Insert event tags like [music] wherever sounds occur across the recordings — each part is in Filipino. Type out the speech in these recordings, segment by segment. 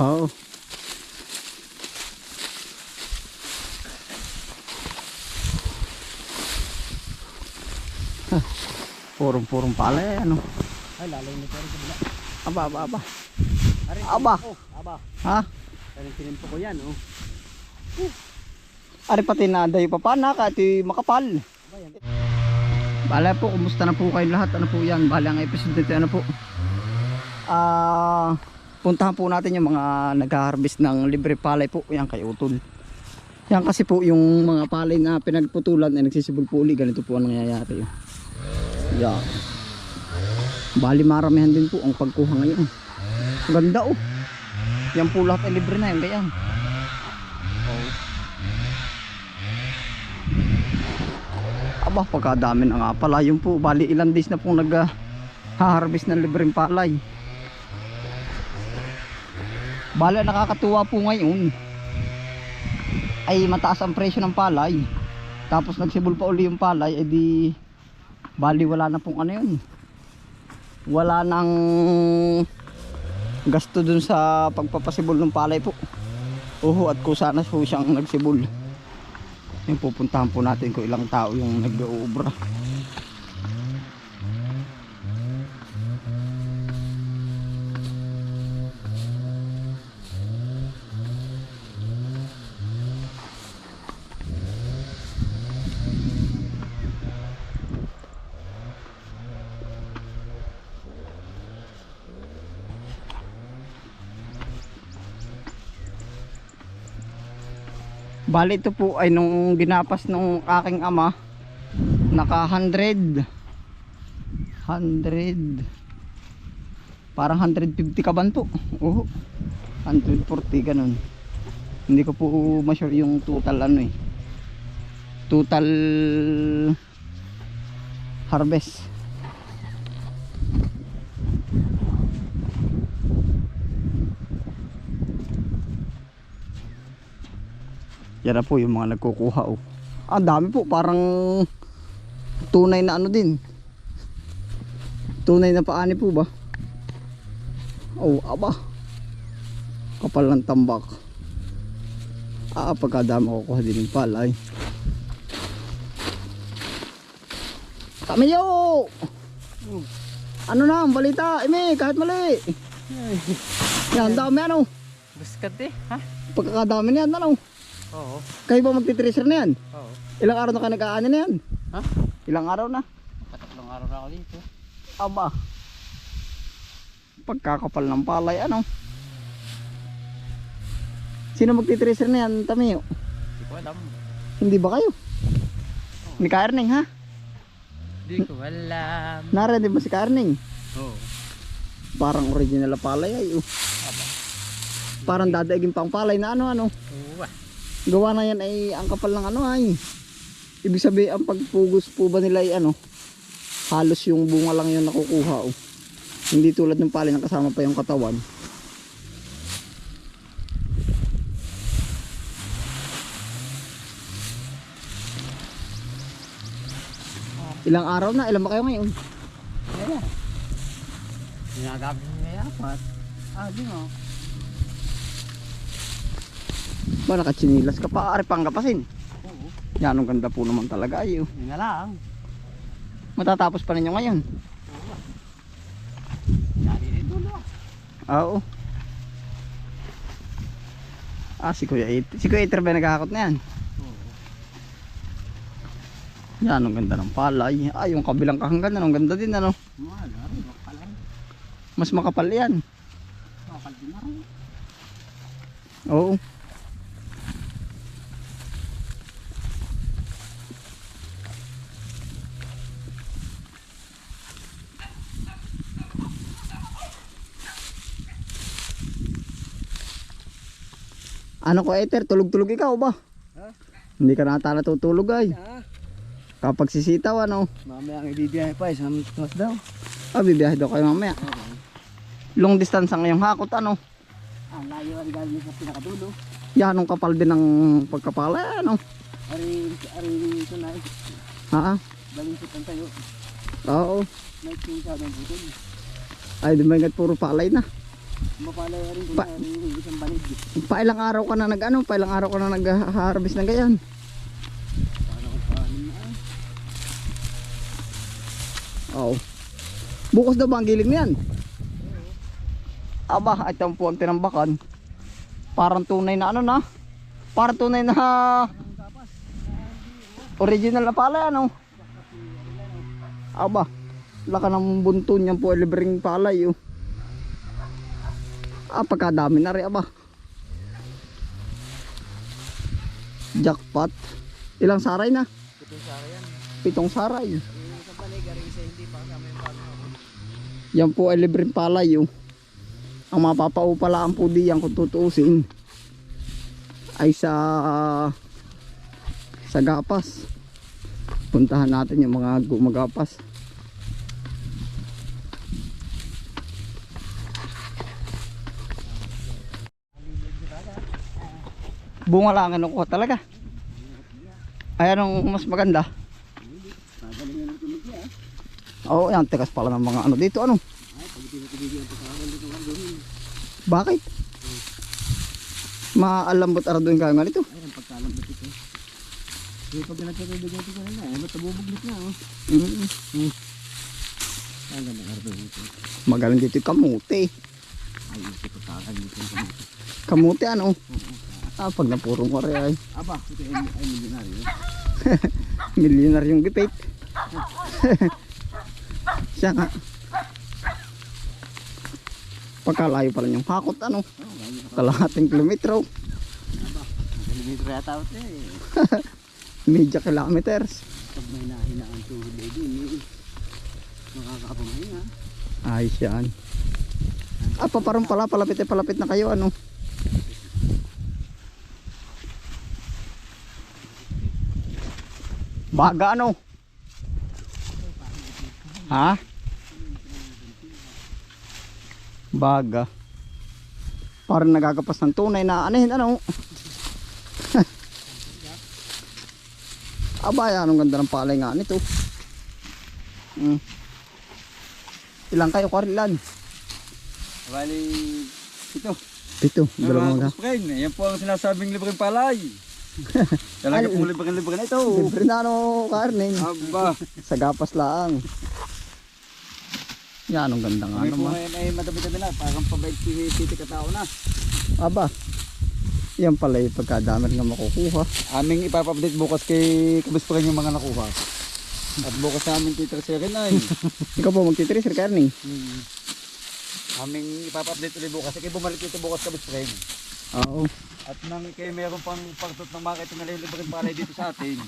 Oo. Purong-purong pala eh, ano. Ay, lalay nito rin kabila. Aba, aba, aba. Arin, Aba. Aba. Ha? Arin, tinimpo ko yan, oh. Ari pati na dayo pa pa na kati makapal. Aba, yan. Bala po, kumusta na po kayo lahat? Ano po yan? Bala ang episode nito, ano po? Ah, puntahan po natin yung mga nag-harvest ng libre palay po. Yan kay Utol. Yan kasi po yung mga palay na pinagputulan ay nagsisibol po uli. Ganito po ang nangyayari. Yan. Bali maramihan din po ang pagkuha ngayon. Ganda oh. Yan po lahat ay libre na yan. Oh. Aba, pagkadami na nga pala. Yung po, bali ilang days na pong nag harvest ng libreng palay. Bali, nakakatuwa po ngayon. Ay, mataas ang presyo ng palay. Tapos nagsibol pa uli yung palay, edi bali wala na pong ano yun. Wala nang gasto dun sa pagpapasibol ng palay po. Oho, at kusa na po siyang nagsibol. Yung pupuntahan po natin kung ilang tao yung nag-uubra. Bali ito po ay nung ginapas nung aking ama naka 100 100 parang 150 kaban po oo. 140 ganun. Hindi ko po ma-sure yung total ano eh. Total harvest Yan na po yung mga nagkukuha oh. Ah, dami po. Parang tunay na ano din. Tunay na paani po ba? Oh, aba. Kapal ng tambak. Ah, pagkadami kukuha din yung palay. Kamiyo! Ano na ang balita? Ime, kahit mali. Yan, dami ano. Buskat eh, ha? Pagkakadami niyan, ano. Oo. Kayo ba magtitracer na yan? Oo. Ilang araw na ka nag-aani na yan? Ha? Ilang araw na? Katatlong araw na ako dito. Aba. Pagkakapal ng palay, ano? Sino magtitracer na yan, Tamiyo? Hindi ko alam. Hindi ba kayo? Ni Karning, ha? Hindi ko alam. Nare, di ba si Karning? Oo. Parang original na palay ay, oh. Aba. Parang dadaigin pang palay na ano, ano. Oo ah. Gawa na yan ay ang kapal ng ano ay. Ibig sabihin, ang pagpugos po ba nila ay ano, halos yung bunga lang yung nakukuha, oh. Hindi tulad ng palay na kasama pa yung katawan. Ilang araw na? Ilan ba kayo ngayon? Ayan. Ginagamit mo ngayon apat. Ah, di mo. Ba, nakachinilas ka pa. Ari pang kapasin. Oo. Yan, ang ganda po naman talaga. Ay, oh. Yun na lang. Matatapos pa ninyo ngayon. Oo ah. Yari dito no. Oo. Ah, si Kuya Eiter. Si Kuya Eiter ba naghahakot na yan? Oo. Yan, ang ganda ng palay. Ah, yung kabilang kahanggan, ang ganda din, ano? Makapal. Mas makapal yan. Makapal din na rin. Oo. Ano ko Eiter, tulog-tulog ikaw ba? Ha? Hindi ka nata natutulog ay. Ah. Kapag sisitaw ano? Mamaya ang ibibiyahe pa eh. Sa mas daw. Ah, bibiyahe daw kayo mamaya. Oo. Long distance ang ngayong hakot ano? Ang layo ang galing sa pinakadulo. Yan ang kapal din ng pagkapala ano? Ari, ari ito na eh. Ha? Balingsip ang tayo. Oo. May kinsa ng butol. Ay, di ba puro palay na? Mapalay rin Pa- isang balig. Pailang araw ka na nag ano, pailang araw ka na nag-harvest ng ganyan. Ay. Oo. Bukas daw ba ang giling niyan? Aba, ito po ang tinambakan. Parang tunay na ano na. Parang tunay na original na palay ano. Aba, laka ng bunto niyan po libreng palay oh. Ah, pagkadami na rin aba. Jackpot. Ilang saray na? Pitong sara yan. Pitong saray. Yung sa balig, garing isa hindi pa kami yung. Yan po ay libreng palay oh. Ang mapapaupalaan po diyan kung tutuusin ay sa sa gapas. Puntahan natin yung mga gumagapas. Bunga lang ang ko talaga. Ay anong mas maganda? Ah. Oo, yan tikas pala ng mga ano dito ano. Ang dito. Bakit? Maalambot ara doon kayo nga nito. Ay, ang pagkalambot ito. Yung pag nagkatubig ito ko na, ay matabubuglit na oh. Mm. Ang ganda ng arbo ito. Magaling dito yung kamuti. Ay, ito pagkakal dito. kamay. Kamuti ano? Ah, pag napurong rin ay [laughs] Aba, ito ay, ay milyonaryo. [laughs] milyonaryong gipit. [laughs] Siya nga. Pagkalayo pala yung hakot ano. Kalahating kilometro. Aba, kilometro yata ito eh. Media kilometers. Pag may nahina ang tuhod ay din, eh. Makakapamahinga. Ayos yan. Ah, paparong pala, palapit eh, palapit na kayo ano. Baga ano? Ha? Baga. Parang nagagapas ng tunay na anihin ano? [laughs] Aba, yan, anong ganda ng palay nga nito. Mm. Ilang kayo, Karilan? Bali, ito. Pito, dalawang mga. kapuspren, yan po ang sinasabing libreng palay. [laughs] Talaga pong libre na ito. Libre na ano, Karnin. Aba, Sa gapas lang. Yan, anong ganda nga kami po naman. ay madami-dami na. Parang pabait si Titi Katao na. Aba, yan pala yung pagkadami nga makukuha. Aming ipapapdate bukas kay kabuspren yung mga nakuha. At bukas namin titira si rin ay. [laughs] Ikaw po magtitiri, Sir Karning. Hmm. Aming ipapapdate ulit bukas. Kaya bumalik ito bukas kabuspren. Oo. At nang kay meron pang pagtot ng market na libreng palay dito sa atin.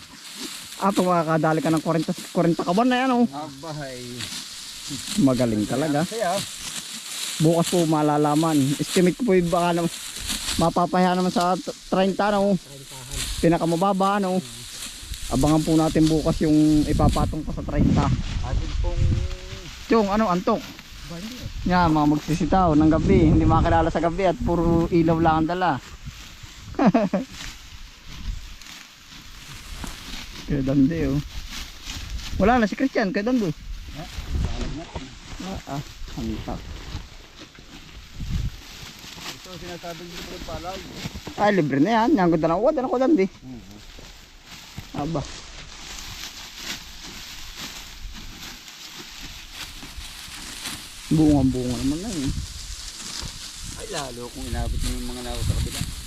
Ah, makakadali ka ng 40, 40 kaban na yan, oh. Aba, ay. Magaling talaga. Kaya, Bukas po malalaman. Estimate ko po yung baka naman, mapapahiya naman sa t- 30, ano. Pinakamababa, ano. Abangan po natin bukas yung ipapatong ko sa 30. atin pong Yung ano, antok. Yan, mga magsisitaw ng gabi. Hindi makakilala sa gabi at puro ilaw lang ang dala. [laughs] Kaya dande oh. Wala na si Christian, kaya dando. Ah, ah, hantak. Ito sinasabing libreng palay. Ay, libre na yan. Yan, ganda na uwad. Ano ko dandi? Aba. Bunga-bunga naman na yun. Ay lalo kung inabot mo yung mga laro sa kabila.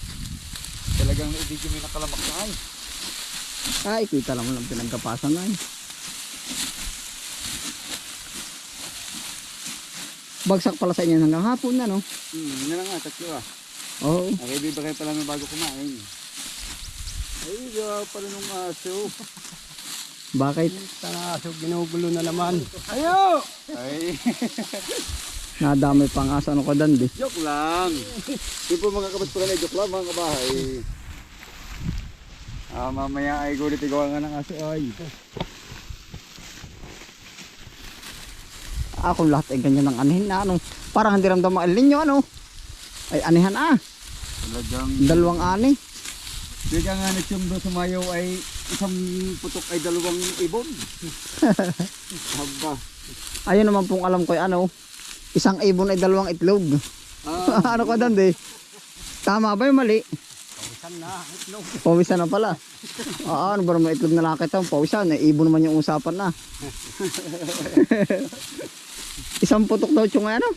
Talagang mo yung nakalamak na ay. Ay, kita naman ang pinagkapasan na yun. Bagsak pala sa inyo hanggang hapon na, no? Hmm, yun na lang nga, tatlo ah. Oo. Nakibibigay pa lang bago kumain. Ay, gawa pala nung aso. Bakit? Tanga aso, ginugulo na naman. Ayo! Ay, [laughs] Nadamay pang asa ano ko dandi. joke lang. Hindi po mga kabat pala, joke lang mga kabahay. Ah, mamaya ay gulit igawa nga ng aso ay. Ako lahat ay ganyan ng anihin na ano. Parang hindi ramdam ang ninyo ano. Ay anihan ah. Talagang, Dalawang ani. bigyan nga ni Chum doon sumayaw ay isang putok ay dalawang ibon. [laughs] Haba. Ayun naman pong alam ko ay ano. Isang ibon ay dalawang itlog. Ah, [laughs] ano ka doon, di? Tama ba yung mali? Pawisan na, itlog. Pawisan na pala. Oo, [laughs] ano ba naman itlog na nakita mo? Pawisan, eh, ibon naman yung usapan na. [laughs] isang putok daw yung ano?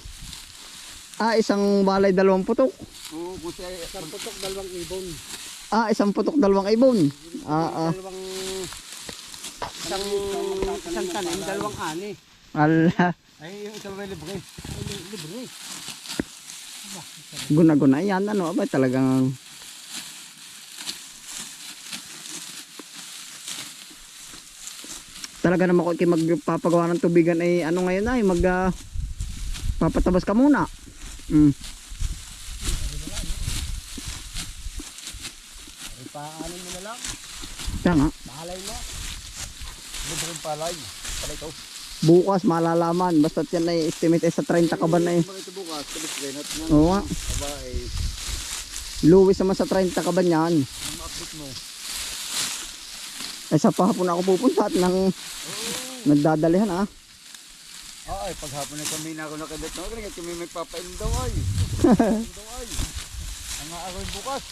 Ah, isang balay, dalawang putok. Oo, siya isang putok, dalawang ibon. Ah, isang putok, dalawang ibon. Ah, ah. Dalawang... Isang... Isang tanim, dalawang ani. Ala, Ay, yung isang may libre. Ay, libre. guna-guna yan. Ano, abay talagang... Talaga naman ko kay magpapagawa ng tubigan ay ano ngayon ay mag ah, papatabas ka muna. Mm. Ay, paano mo na lang? Nga, Bahalay mo. Libreng palay. Palay ko. Bukas malalaman. Basta yan ay estimate ay sa 30 ka ba na eh. Bukas. Oo nga. Ay, Luwis naman sa 30 ka ba yan. ang ma-update mo. Ay sa pahapon ako pupunta at nang nagdadalihan ah. Ah, ay, paghapon na kami na ako nakadat na. Kaya kami may papainom daw ay. Ay. [laughs] Ang nga ako yung bukas.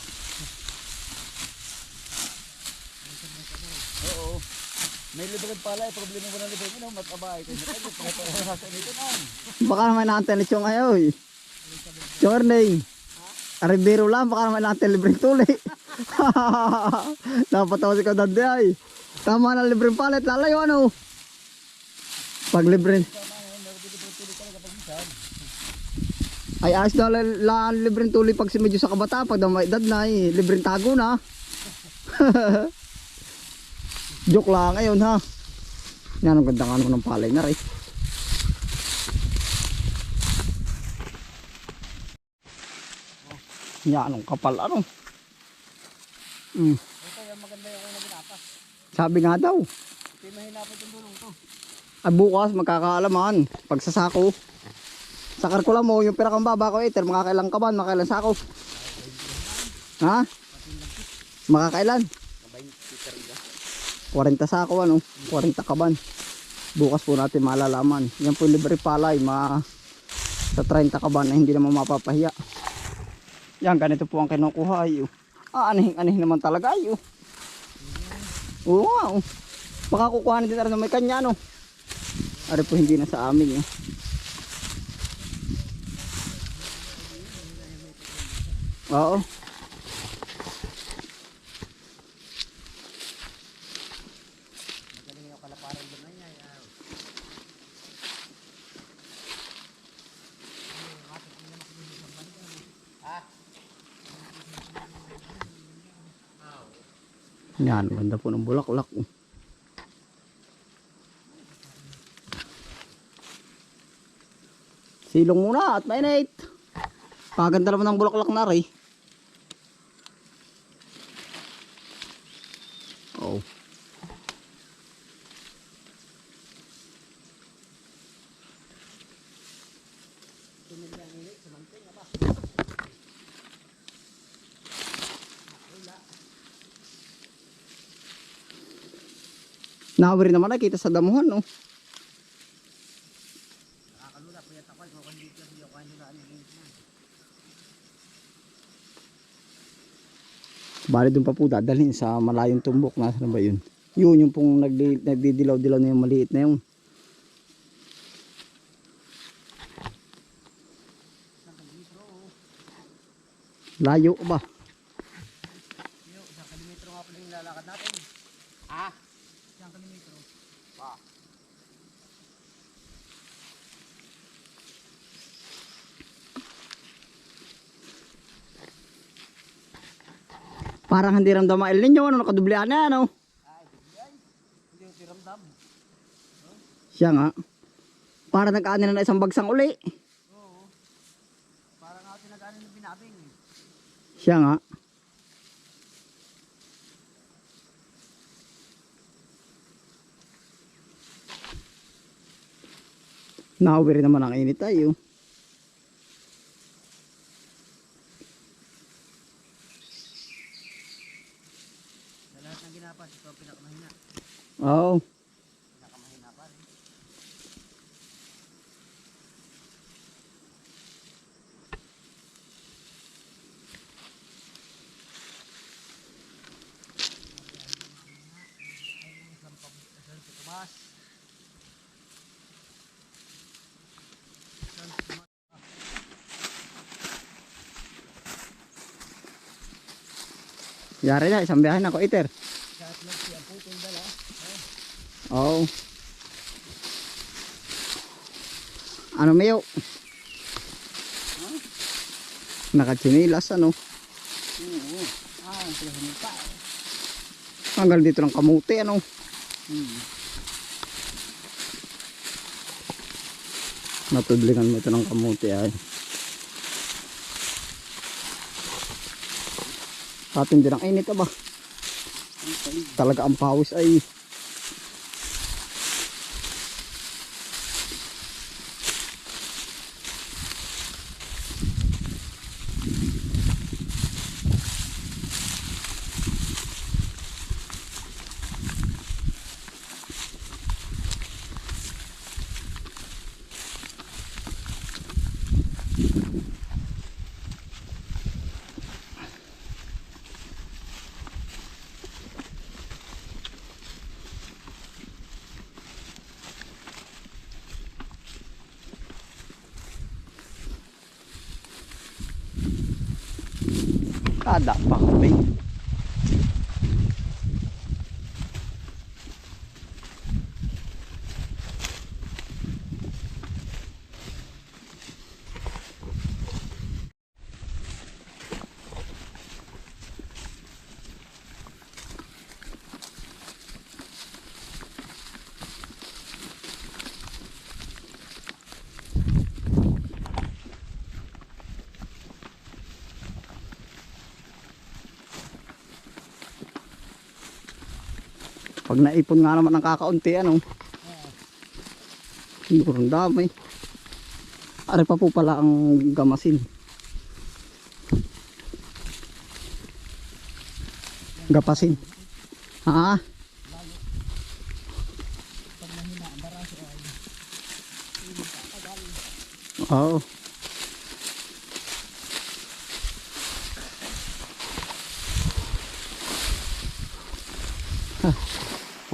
May libreng pala, eh, problema ko ng libreng ino, mataba ay kayo nakagit, mga sa nito na. Baka naman natin ni Chong ayoy. Chong Erneng. Aribiro lang, baka naman natin libreng tuli. [laughs] Napatawa si Kadande ay. Tama na libreng palit, lalayo ano. Pag libre. Ay ayos daw la libreng tuli pag si medyo sa kabata, pag daw may edad na eh, libreng tago na. [laughs] Joke lang ngayon ha. Yan ang ganda nga ng palay na rin. Yan ang kapal ano. Mm. Ito yung maganda yung una. Sabi nga daw, Ito yung mahinapat yung bulong to. ah, bukas magkakaalaman pag sa lang mo yung pira kang baba ko eter, makakailang kaban, makakailang sako. Ha? Makakailan? Kabay, titer ila. 40 sako ano, 40 kaban. Bukas po natin malalaman. Yan po yung libre palay, ma sa 30 kaban na hindi naman mapapahiya. Yan, ganito po ang kinukuha ay. oh. Ah, anihing-anihing naman talaga ay. oh. Oo nga, oh. Baka kukuhanin din na may kanya, no? Ari po hindi na sa amin, eh. Oo. Galing yung kalaparan doon na niya. ah. Yan, ganda po ng bulaklak. Silong muna at mainit. Paganda naman ng bulaklak na rin. Nawari naman nakita sa damuhan, no? Bali doon pa po dadalhin sa malayong tumbok. Nasaan ba yun? Yun yung pong nagdi- nagdidilaw-dilaw na yung maliit na yung. Layo ba? Yo, isang kilometro nga pala yung lalakad natin. Ah? Isang kilometro. Pa. Parang hindi ramdam ang El Nino, ano, nakadublihan na, ano? Hindi yung tiramdam. Siya nga. Para nag-aanin na isang bagsang uli. Oo. Parang nga tinaganan yung binabing. Siya nga. Nakawiri naman ang init tayo. Oo. Yari na, isang biyahe na ko iter. Oo. Ano mayo? Nakachinilas ano? Oo. Ah, pa. Hanggang dito ng kamuti ano? Hmm. Natudlingan mo ito ng kamuti ay. Atin din ang init palig. Talaga ang pawis ay kada pa kami. Pag naipon nga naman ng kakaunti ano. Siguro ang dami. Ari pa po pala ang gamasin. Gapasin. Ha? Oo.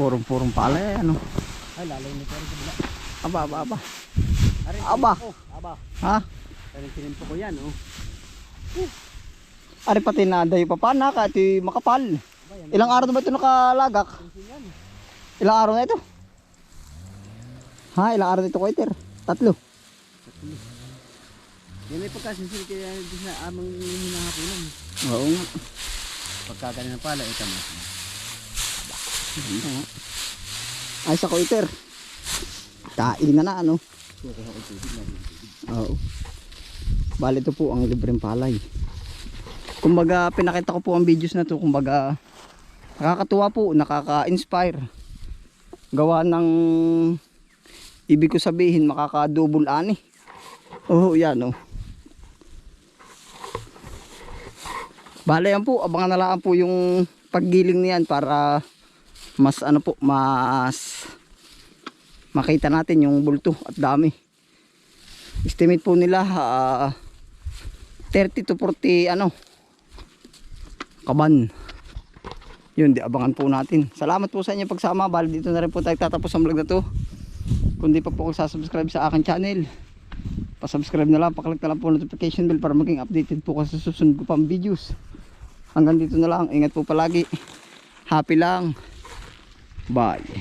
Purong-purong pala eh, ano. Ay, lalo ni pero sa bila. Aba, aba, aba. Arin, Aba. tinimpo. Aba. Ha? Arin, tinimpo ko yan, oh. Ari pati na dayo pa pa na iti makapal. Aba, yan. Ilang araw na ba ito nakalagak? Ilang araw na ito? Ha? Ilang araw na ito ko iter? Tatlo. Yan may pagkasinsin kaya amang hinahapunan. Oo nga. Pagka ganun pala, ito mo. Ay sa ko iter. Kain na na ano. Oo. Bali ito po ang libreng palay. Kumbaga pinakita ko po ang videos na to. Kumbaga nakakatuwa po, nakaka-inspire. Gawa ng ibig ko sabihin makaka-double ani. Oo, yan oh. Bale yan po, abangan na lang po yung paggiling niyan para mas ano po, mas makita natin yung bulto at dami. Estimate po nila ah, 30 to 40 ano kaban. Yun, di abangan po natin. Salamat po sa inyo pagsama. Bali dito na rin po tayo tatapos ang vlog na to. Kung di pa po ako sasubscribe sa akin channel, pasubscribe na lang, paklik na lang po notification bell para maging updated po kasi susunod ko pang videos. Hanggang dito na lang. Ingat po palagi. Happy lang. Bye.